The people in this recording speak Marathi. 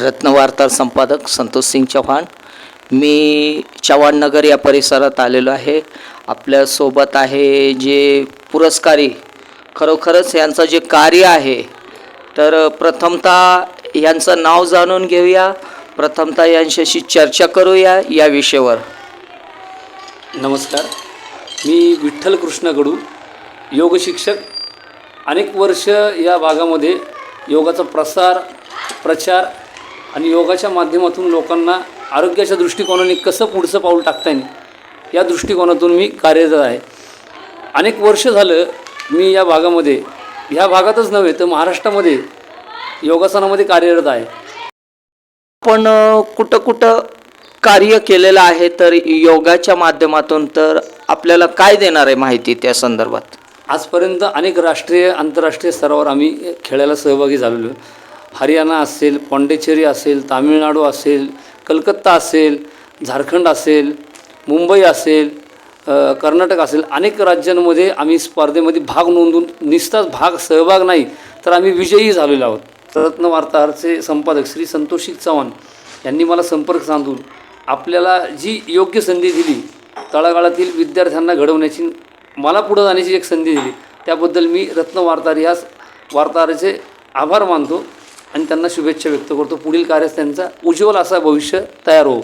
रत्नवार्ता संपादक संतोष सिंग चव्हाण. मी चव्हाण नगर या परिसरात आलेलो आहे. आपल्यासोबत आहे जे पुरस्कारी खरोखरच यांचं जे कार्य आहे तर प्रथमतः यांचं नाव जाणून घेऊया. प्रथमतः यांच्याशी चर्चा करूया या विषयावर. नमस्कार. मी विठ्ठल कृष्ण गडू योग शिक्षक. अनेक वर्ष या भागामध्ये योगाचा प्रसार प्रचार आणि योगाच्या माध्यमातून लोकांना आरोग्याच्या दृष्टिकोनाने कसं पुढचं पाऊल टाकता येईल या दृष्टिकोनातून मी कार्यरत आहे. अनेक वर्ष झालं मी या भागामध्ये ह्या भागातच नव्हे तर महाराष्ट्रामध्ये योगासनामध्ये कार्यरत आहे. आपण कुठं कुठं कार्य केलेलं आहे तर योगाच्या माध्यमातून तर आपल्याला काय देणार आहे माहिती त्या संदर्भात? आजपर्यंत अनेक राष्ट्रीय आंतरराष्ट्रीय स्तरावर आम्ही खेळायला सहभागी झालेलो. हरियाणा असेल पाँडेचेरी असेल तामिळनाडू असेल कलकत्ता असेल झारखंड असेल मुंबई असेल कर्नाटक असेल अनेक राज्यांमध्ये आम्ही स्पर्धेमध्ये भाग नोंदवून निस्ताच भाग सहभाग नाही तर आम्ही विजयी झालेलो आहोत. रत्न वार्ताहरचे संपादक श्री संतोषी चव्हाण यांनी मला संपर्क साधून आपल्याला जी योग्य संधी दिली तळागाळातील विद्यार्थ्यांना घडवण्याची मला पुढं जाण्याची एक संधी दिली त्याबद्दल मी रत्न वार्ताहर ह्या वार्ताहराचे आभार मानतो. आणि त्यांना शुभेच्छा व्यक्त करतो. पुढील कार्यास त्यांचा उज्ज्वल असा भविष्य तयार हो